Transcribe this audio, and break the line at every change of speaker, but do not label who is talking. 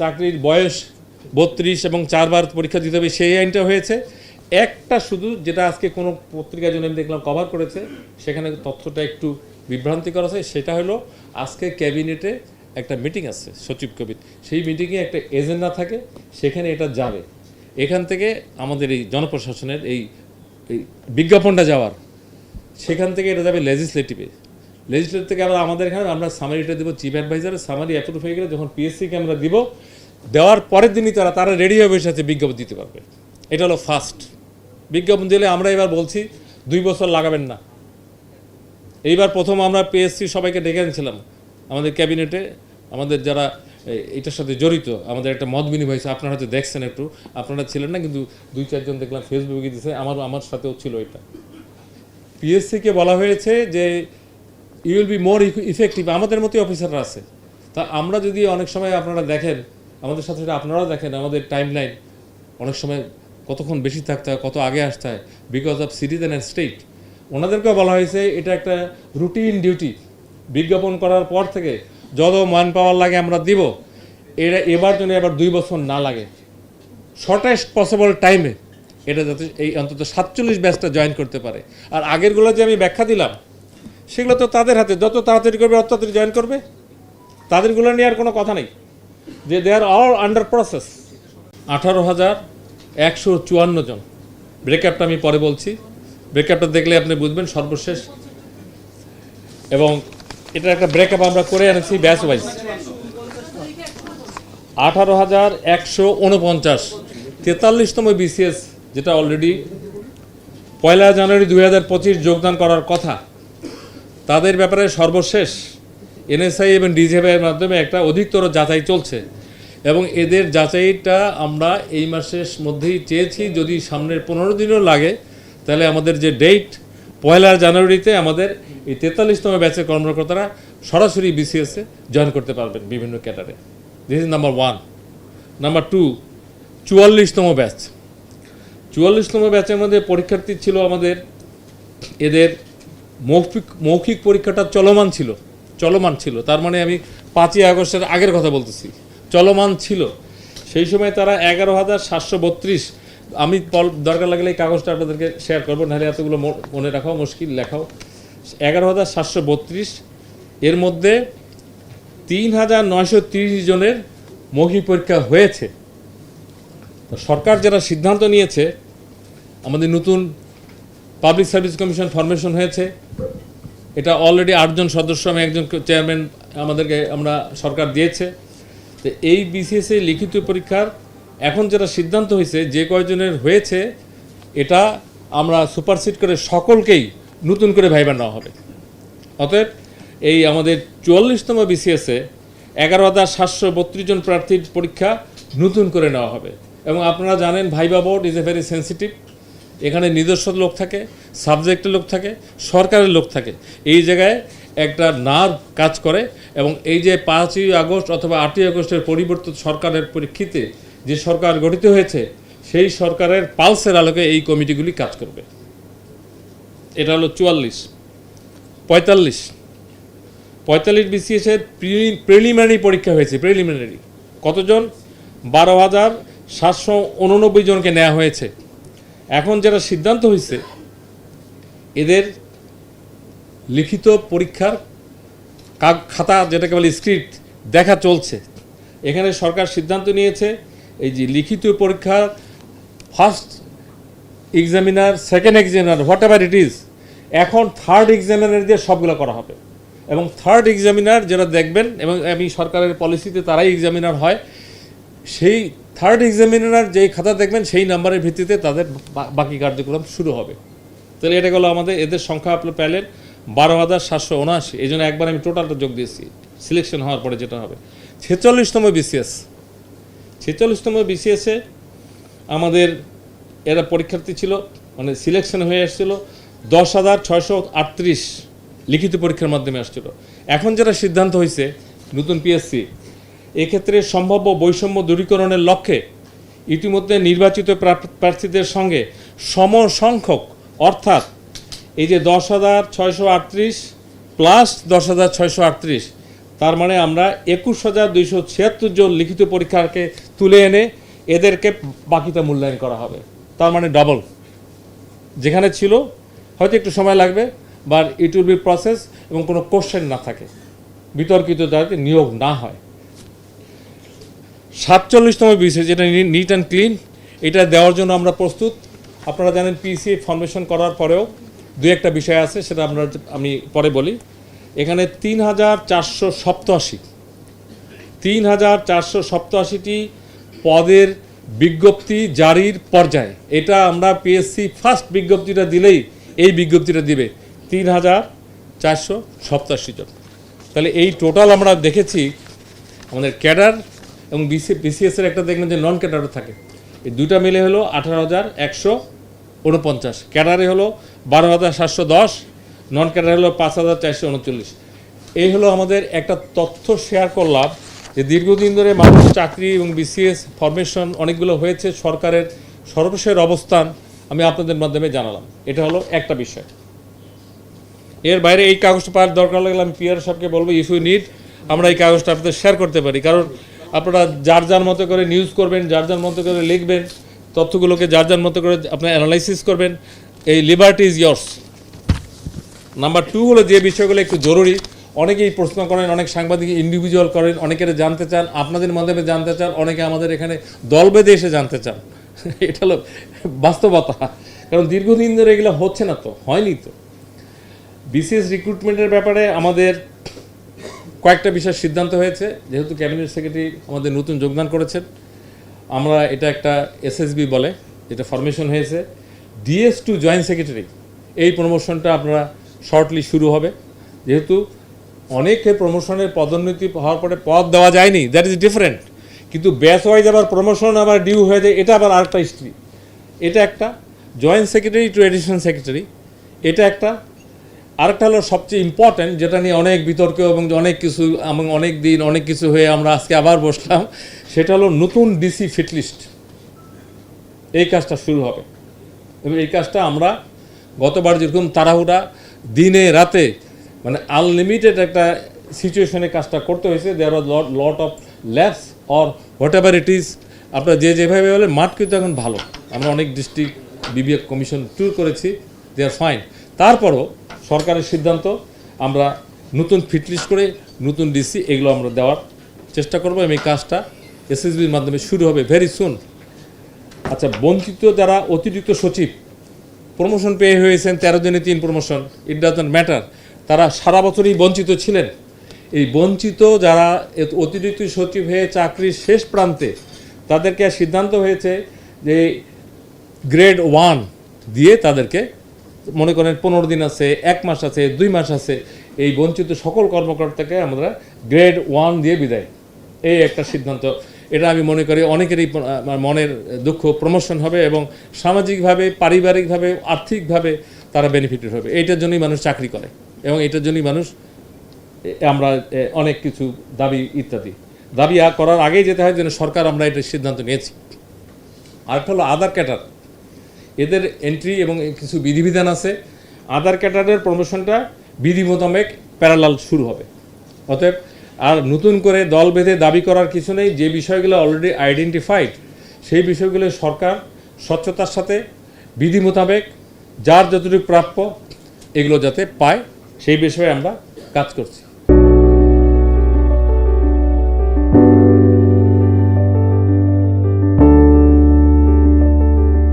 চাকরির বয়স বত্রিশ এবং চারবার পরীক্ষা দিতে হবে, সেই আইনটা হয়েছে। একটা শুধু যেটা আজকে কোনো পত্রিকার জন্য আমি দেখলাম কভার করেছে, সেখানে তথ্যটা একটু বিভ্রান্তিকর আছে, সেটা হলো আজকে ক্যাবিনেটে একটা মিটিং আছে সচিব কবির। সেই মিটিংয়ে একটা এজেন্ডা থাকে, সেখানে এটা যাবে। এখান থেকে আমাদের এই জনপ্রশাসনের এই এই বিজ্ঞাপনটা যাওয়ার, সেখান থেকে এটা যাবে লেজিসলেটিভে লেজিসলেটিভ থেকে আবার আমাদের এখানে আমরা সামারিটা দেবো চিফ অ্যাডভাইজারের সামারি অ্যাপ্রুভ হয়ে গেলে যখন পিএসসিকে আমরা দিব দেওয়ার পরের দিনই তারা তারা রেডি হয়ে বসে আছে বিজ্ঞাপন দিতে পারবে। এটা হলো ফার্স্ট বিজ্ঞাপন দিলে আমরা এবার বলছি, দুই বছর লাগাবেন না। এইবার প্রথম আমরা পিএসসি সবাইকে ডেকে আনছিলাম আমাদের ক্যাবিনেটে। আমাদের যারা এটার সাথে জড়িত, আমাদের একটা মত বিনিময় হয়েছে। আপনারা হয়তো দেখছেন একটু, আপনারা ছিলেন না, কিন্তু দুই, চারজন দেখলাম ফেসবুকে দিছে, আমার আমার সাথেও ছিল এটা। পিএসসিকে বলা হয়েছে যে you will be more effective আমাদের মতোই অফিসাররা আছে। তা আমরা যদি অনেক সময় আপনারা দেখেন আমাদের সাথে সাথে আপনারাও দেখেন, আমাদের টাইম লাইন অনেক সময় কতক্ষণ বেশি থাকতে হয়, কত আগে আসতে হয় because of citizen and state ওনাদেরকেও বলা হয়েছে, এটা একটা রুটিন ডিউটি বিজ্ঞাপন করার পর থেকে যত মান পাওয়ার লাগে আমরা দিব। এটা এবার জন্য এবার দুই বছর না লাগে। শর্টেস্ট পসিবল টাইমে এটা যাতে এই অন্তত সাতচল্লিশ ব্যাচটা জয়েন করতে পারে। আর আগেরগুলো যে আমি ব্যাখ্যা দিলাম, সেগুলো তো তাদের হাতে, যত তাড়াতাড়ি করবে অত তাড়াতাড়ি জয়েন করবে। তাদেরগুলো নিয়ে আর কোনো কথা নেই। যে they are all under process আঠারো হাজার একশো চুয়ান্ন জন। ব্রেকআপটা আমি পরে বলছি। ব্রেকআপটা দেখলে আপনি বুঝবেন সর্বশেষ। এবং এটা একটা ব্রেকআপ আমরা করে এনেছি ব্যাচ ওয়াইজ আঠারো হাজার একশো উনপঞ্চাশ। তেতাল্লিশতম বিসিএস যেটা অলরেডি পয়লা জানুয়ারি দুই হাজার পঁচিশ যোগদান করার কথা। তাদের ব্যাপারে সর্বশেষ এনএসআই এবং ডিজিএফআইয়ের মাধ্যমে একটা অধিকতর যাচাই চলছে। এবং এদের যাচাইটা আমরা এই মাসের মধ্যেই চেয়েছি, যদি সামনের পনেরো দিনও লাগে, তাহলে আমাদের যে ডেট, পয়লা জানুয়ারিতে আমাদের এই তেতাল্লিশতম ব্যাচের কর্মকর্তারা সরাসরি বিসিএসে জয়েন করতে পারবেন বিভিন্ন ক্যাটারে this is number one number two চুয়াল্লিশতম batch. চুয়াল্লিশতম ব্যাচের মধ্যে পরীক্ষার্থী ছিল আমাদের, এদের মৌখিক মৌখিক পরীক্ষাটা চলমান ছিল। চলমান ছিল। তার মানে আমি পাঁচই আগস্টের আগের কথা বলতেছি। চলমান ছিল। সেই সময় তারা এগারো হাজার সাতশো বত্রিশ, আমি দরকার লাগলে এই কাগজটা আপনাদেরকে শেয়ার করব, নাহলে এতগুলো মনে রাখাও মুশকিল, লেখাও। এগারো হাজার সাতশো বত্রিশ, এর মধ্যে তিন হাজার নয়শো তিরিশ জনের মৌখিক পরীক্ষা হয়েছে। সরকার যারা সিদ্ধান্ত নিয়েছে, আমাদের নতুন পাবলিক সার্ভিস কমিশন ফরমেশন হয়েছে এটা অলরেডি আটজন সদস্য, আমি একজন চেয়ারম্যান আমাদেরকে, আমরা সরকার দিয়েছে। তো এই বিসিএসএ লিখিত পরীক্ষার এখন যেটা সিদ্ধান্ত হয়েছে, যে কয়জনের হয়েছে, এটা আমরা সুপারসিড করে সকলকেই নতুন করে ভাইবার নেওয়া হবে। অতএব এই আমাদের চুয়াল্লিশতম বিসিএসে এগারো হাজার সাতশো বত্রিশ জন প্রার্থীর পরীক্ষা নতুন করে নেওয়া হবে। এবং আপনারা জানেন, viva board is a very sensitive এখানে নিজস্ব লোক থাকে। সাবজেক্টের লোক থাকে, সরকারের লোক থাকে। এই জায়গায় একটা নার্ভ কাজ করে এবং এই যে পাঁচই আগস্ট অথবা আটই আগস্টের পরিবর্তিত সরকারের পরীক্ষিতে যে সরকার গঠিত হয়েছে, সেই সরকারের পালসের আলোকে এই কমিটিগুলি কাজ করবে। এটা হলো চুয়াল্লিশ, পঁয়তাল্লিশ পঁয়তাল্লিশ বিসিএসের প্রিলিমিনারি পরীক্ষা হয়েছে, প্রিলিমিনারি। কতজন? বারো হাজার সাতশো উননব্বই জনকে নেওয়া হয়েছে। এখন যেটা সিদ্ধান্ত হয়েছে এদের লিখিত পরীক্ষার খাতা যেটাকে বলে স্ক্রিপ্ট দেখা চলছে। এখানে সরকার সিদ্ধান্ত নিয়েছে, এই যে লিখিত পরীক্ষার first examiner second examiner whatever it is এখন থার্ড এক্সামিনার দিয়ে সবগুলো করা হবে। এবং থার্ড এক্সামিনার যারা দেখবেন, এবং আমি সরকারের পলিসিতে তারাই এক্সামিনার হয়, সেই থার্ড এক্সামিনার যেই খাতা দেখবেন, সেই নাম্বারের ভিত্তিতে তাদের বাকি কার্যক্রম শুরু হবে। তাহলে এটা গেলো আমাদের এদের সংখ্যা আপনি পেলেন বারো হাজার সাতশো উনআশি। এই জন্য একবার আমি টোটালটা যোগ দিয়েছি। সিলেকশন হওয়ার পরে যেটা হবে। ছেচল্লিশতম বিসিএস ছেচল্লিশতম বিসিএসে আমাদের এরা পরীক্ষার্থী ছিল মানে সিলেকশন হয়ে এসেছিল দশ হাজার ছয়শো আটত্রিশ লিখিত পরীক্ষার মাধ্যমে আসছিল। এখন যেটা সিদ্ধান্ত হয়েছে নতুন পিএসসি এক্ষেত্রে সম্ভাব্য বৈষম্য দূরীকরণের লক্ষ্যে ইতিমধ্যে নির্বাচিত প্রা- প্রার্থীদের সঙ্গে সমসংখ্যক অর্থাৎ এই যে দশ হাজার ছয়শো আটত্রিশ প্লাস দশ হাজার ছয়শো আটত্রিশ, তার মানে আমরা একুশ হাজার দুইশো ছিয়াত্তর জন লিখিত পরীক্ষাকে তুলে এনে এদেরকে বাকিটা মূল্যায়ন করা হবে। তার মানে ডবল যেখানে ছিল, হয়তো একটু সময় লাগবে বা ইট উইল বি প্রসেস এবং কোনো কোশ্চেন না থাকে। বিতর্কিত যাতে নিয়োগ না হয়। সাতচল্লিশতম বিষয় যেটা নিট অ্যান্ড ক্লিন এটা দেওয়ার জন্য আমরা প্রস্তুত। আপনারা জানেন পিসি ফর্মেশন করার পরেও দু একটা বিষয় আছে, সেটা আমরা আমি পরে বলি। এখানে তিন হাজার চারশো সপ্তআশি তিন হাজার চারশো সপ্তআশিটি পদের বিজ্ঞপ্তি জারির পর্যায়ে। এটা আমরা পিএসসি ফার্স্ট বিজ্ঞপ্তিটা দিলেই এই বিজ্ঞপ্তিটা দিবে তিন হাজার চারশো সপ্তাশি জন। তাহলে এই টোটাল আমরা দেখেছি, আমাদের ক্যাডার এবং বিসি বিসিএসের একটা দেখবেন যে নন ক্যাডারও থাকে। এই দুটা মিলে হলো আঠারো হাজার একশো উনপঞ্চাশ ক্যাডারে হলো বারো হাজার সাতশো দশ, নন ক্যাডারে হলো পাঁচ হাজার চারশো উনচল্লিশ। এই হলো আমাদের একটা তথ্য শেয়ার করলাম যে দীর্ঘদিন ধরে মানুষ চাকরি এবং বিসিএস ফরমেশন অনেকগুলো হয়েছে, সরকারের সর্বশেষ অবস্থান আমি আপনাদের মাধ্যমে জানালাম। এটা হলো একটা বিষয়। এর বাইরে এই কাগজটা পাওয়ার দরকার লাগলে আমি পিআর সাহেবকে বলব ইউ নিড আমরা এই কাগজটা আপনাদের শেয়ার করতে পারি। কারণ আপনারা যার যার মতো করে নিউজ করবেন, যার যার মতো করে লিখবেন তথ্যগুলোকে যার যার মতো করে আপনার অ্যানালাইসিস করবেন, এই liberty is years number two হলো যে বিষয়গুলো একটু জরুরি, অনেকেই প্রশ্ন করেন, অনেক সাংবাদিক ইন্ডিভিজুয়াল করেন, অনেকের জানতে চান, আপনাদের মাধ্যমে জানতে চান, অনেকে আমাদের এখানে দল বেঁধে এসে জানতে চান। এটা হলো বাস্তবতা। কারণ দীর্ঘদিন ধরে এগুলো হচ্ছে না তো, হয়নি তো। বিসিএস রিক্রুটমেন্টের ব্যাপারে আমাদের কয়েকটা বিষয় সিদ্ধান্ত হয়েছে, যেহেতু ক্যাবিনেট সেক্রেটারি আমাদের নতুন যোগদান করেছেন। আমরা এটা একটা এসএসবি বলে, যেটা ফরমেশন হয়েছে। ডিএস টু জয়েন্ট সেক্রেটারি এই প্রমোশনটা আপনারা শর্টলি শুরু হবে। যেহেতু অনেকে প্রমোশনের পদোন্নতি হওয়ার পরে পদ দেওয়া যায়নি দ্যাট ইজ ডিফারেন্ট কিন্তু ব্যাচ ওয়াইজ আবার প্রমোশন আবার ডিউ হয়ে যায়, এটা আবার আরেকটা হিস্ট্রি এটা একটা joint secretary to additional secretary এটা একটা আরেকটা হলো সবচেয়ে ইম্পর্ট্যান্ট যেটা নিয়ে অনেক বিতর্ক এবং অনেক কিছু, এবং অনেক দিন অনেক কিছু হয়ে আমরা আজকে আবার বসলাম, সেটা হলো নতুন ডিসি ফিটলিস্ট এই কাজটা শুরু হবে। এবং এই কাজটা আমরা গতবার যেরকম তাড়াহুড়া দিনে রাতে মানে আনলিমিটেড একটা সিচুয়েশনে কাজটা করতে হয়েছে there are lot of labs or whatever it is আপনারা যে যেভাবে বলেন, মাঠ কিন্তু এখন ভালো। আমরা অনেক ডিস্ট্রিক্ট বিবিএ কমিশন ট্যুর করেছি দে আর ফাইন তারপরও সরকারের সিদ্ধান্ত, আমরা নতুন ফিটলিস্ট করে নতুন ডিসি, এগুলো আমরা দেওয়ার চেষ্টা করব এবং এই কাজটা এসএসবির মাধ্যমে শুরু হবে ভেরি সুন আচ্ছা বঞ্চিত যারা অতিরিক্ত সচিব প্রমোশন পেয়ে হয়েছেন, তেরো দিনে তিন প্রমোশন ইট ডাজন্ট ম্যাটার তারা সারা বছরই বঞ্চিত ছিলেন। এই বঞ্চিত যারা অতিরিক্ত সচিব হয়ে চাকরির শেষ প্রান্তে, তাদেরকে সিদ্ধান্ত হয়েছে যে গ্রেড ওয়ান দিয়ে তাদেরকে মনে করেন পনেরো দিন আছে, এক মাস আছে, দুই মাস আছে, এই বঞ্চিত সকল কর্মকর্তাকে আমরা গ্রেড ওয়ান দিয়ে বিদায়। এই একটা সিদ্ধান্ত। এটা আমি মনে করি অনেকেরই মনের দুঃখ প্রমোশন হবে এবং সামাজিকভাবে, পারিবারিকভাবে, আর্থিকভাবে তারা বেনিফিটেড হবে। এইটার জন্যই মানুষ চাকরি করে এবং এটার জন্যই মানুষ আমরা অনেক কিছু দাবি ইত্যাদি। দাবি করার আগেই যেতে হয় যেন সরকার আমরা এটার সিদ্ধান্ত নিয়েছি। আরেকটা হলো আধার ক্যাটার এদের এন্ট্রি এবং কিছু বিধিবিধান আছে। আধার ক্যাটারের প্রমোশনটা বিধি মোতাবেক প্যারালাল শুরু হবে। অতএব আর নতুন করে দল বেঁধে দাবি করার কিছু নেই। যে বিষয়গুলো অলরেডি আইডেন্টিফাইড সেই বিষয়গুলো সরকার স্বচ্ছতার সাথে বিধি মোতাবেক যার যতটুকু প্রাপ্য এগুলো যাতে পায়, সেই বিষয়ে আমরা কাজ করছি।